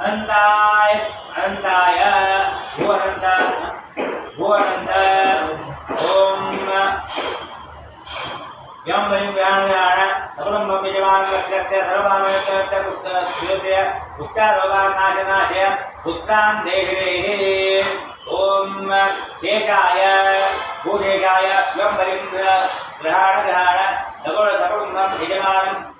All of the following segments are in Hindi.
अनंताय अनंताय भुवनंत भुवनंत ओम यम वयं व्याण सकलं मम यजमान लक्ष्यस्य सर्वामयस्य पुष्टस्य पुष्टारोगानाशनाशय पुत्रान् देहिरेः ॐ शेषाय भूशेषाय यं वयं ग्रहाण ग्रहाण सकल सकलं मम यजमानं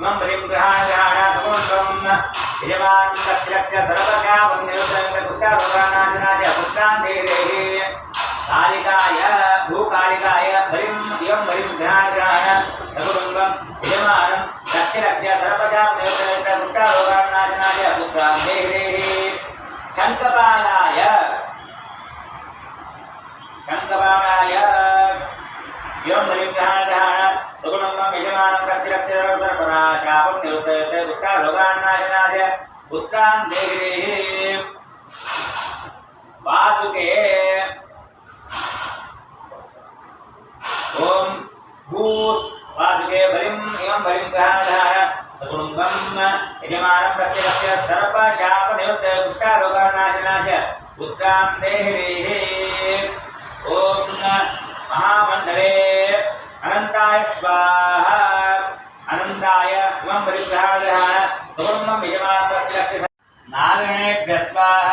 ग्रहाग्रहण सुगुणं यजमानं रक्षस्य सर्वशापं योत्य पुष्टारोगानाशनाशय पुत्रान् देहिरेः कालिकाय, भूकालिकाय बलिं इयं बलिं ग्रहाग्रहण सकुटुम्बं यजमानं रक्ष रक्ष सर्वशां नियोजयन्त पुष्टारोगान्नाशनाय पुत्रान् देहिरेः शङ्खपालाय शङ्खपालाय इयं बलिं सर्वसर्पराशापं नियोजयन्त पुष्टारोगान्नाशनाय पुत्रान् देहिरेः वासुके। ओम भूस् वासुके बलिं इमं बलिं ग्रहाधार सकुटुम्बं यजमानं प्रत्यक्षस्य सर्पशापनियुक्त कुष्ठारोगानाशनाश पुत्रां देहिरेः ॐ महामण्डले अनन्ताय स्वाहा अनन्ताय इमं बलिं ग्रहाधार सकुटुम्बं यजमानं प्रत्यक्षस्य नागणेभ्यः स्वाहा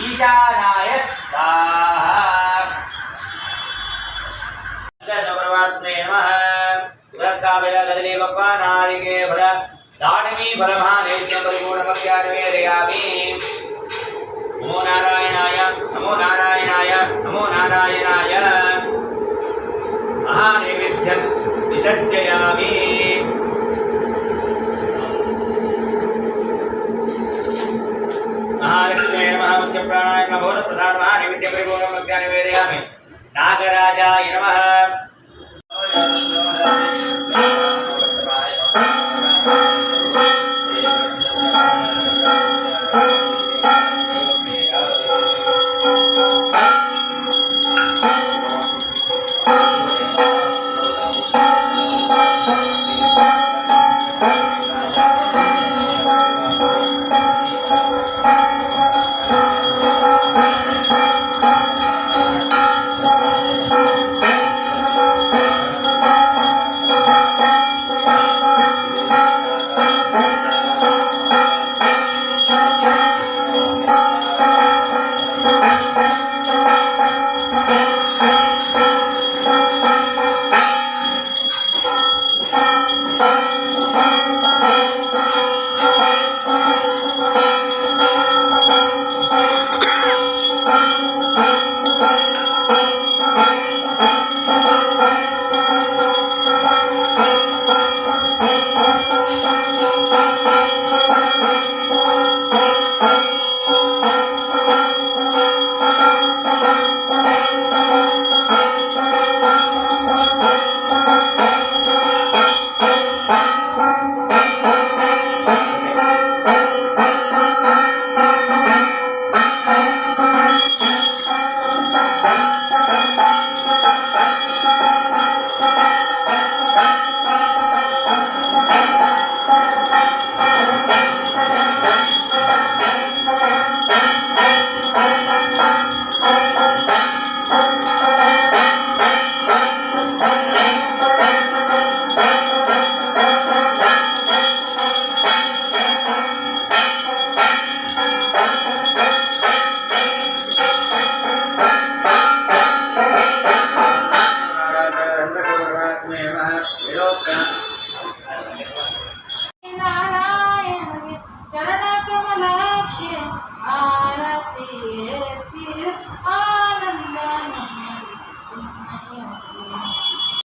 ईशानाय स्वाहा। नमः उदत्ताविरगदले भगवानारिके फल दानवी फलमहानेत्यं परिपूर्णमप्याटवेदयामि नमो नारायणाय नमो नारायणाय नमो नारायणाय। महानैवेद्यं विसर्जयामि महालक्ष्मी नमः उच्चप्राणाय नमः भूतप्रधान महानैवेद्यं परिपूर्णमप्याटवेदयामि नागराजाय नमः